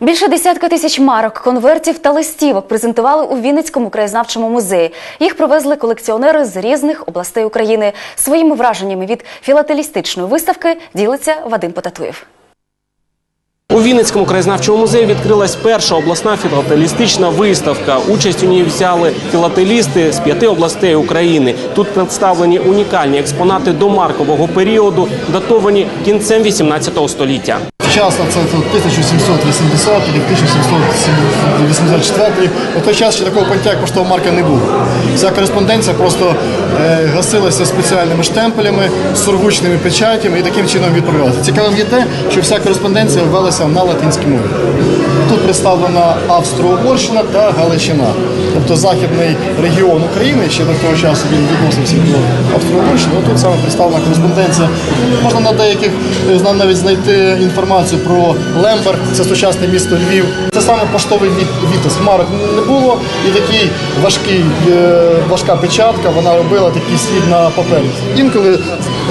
Більше десятка тисяч марок, конвертів та листівок презентували у Вінницькому краєзнавчому музеї. Їх привезли колекціонери з різних областей України. Своїми враженнями від філателістичної виставки ділиться Вадим Потатуєв. У Вінницькому краєзнавчому музеї відкрилась перша обласна філателістична виставка. Участь у ній взяли філателісти з п'яти областей України. Тут представлені унікальні експонати домаркового періоду, датовані кінцем 18 століття. Вчасно це 1780 і 1784 рік. У той час ще такого поняття, як поштова марка, не було. Вся кореспонденція просто е, гасилася спеціальними штемпелями, сургучними печатями і таким чином відправлялася. Цікавим є те, що вся кореспонденція велася на латинській мові. Тут представлена Австро-Угорщина та Галичина. Тобто західний регіон України, ще до того часу він відносився до Австро-Угорщини. Тут саме представлена кореспонденція. Можна на деяких е, навіть знайти інформацію про Лемберг, це сучасне місто Львів. Це саме поштовий відтиск. Марок не було, і такий важкий, е, важка печатка, вона робила такий слід на папері. Інколи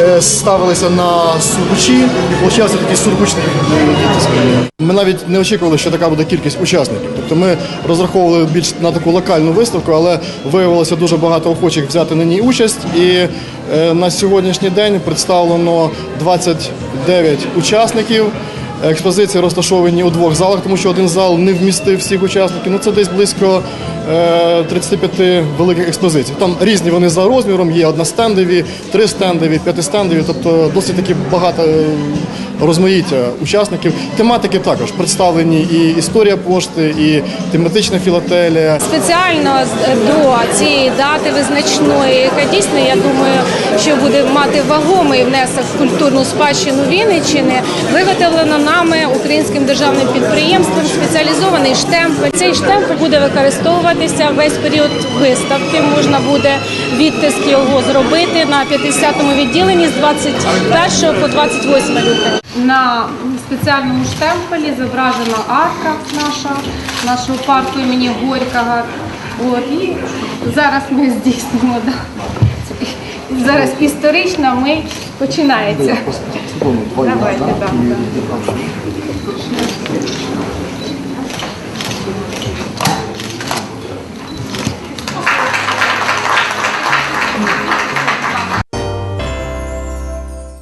е, ставилися на сургучі і получався такий сургучний е. Ми навіть не очікували, що така буде кількість учасників. Тобто ми розраховували більш на таку локальну виставку, але виявилося дуже багато охочих взяти на ній участь. І е, на сьогоднішній день представлено 29 учасників. Експозиції розташовані у двох залах, тому що один зал не вмістив всіх учасників. Ну це десь близько е, 35 великих експозицій. Там різні вони за розміром, є одностендові, три стендові, п'ятистендові, тобто досить таки багато е, розмаїття учасників. Тематики також представлені і історія пошти, і тематична філателія. Спеціально до цієї дати визначної, яка дійсно, я думаю, що буде мати вагомий внесок в культурну спадщину Вінниччини, виготовлено нами українським державним підприємством спеціалізований штемпель. Цей штемпель буде використовуватися весь період виставки. Можна буде відтиск його зробити на 50-му відділенні з 21 по 28 лютого. На спеціальному штемпелі зображена арка наша, нашого парку імені Горького. От, і зараз ми здійснимо. Да. Зараз історична ми починається. Давайте, да, да.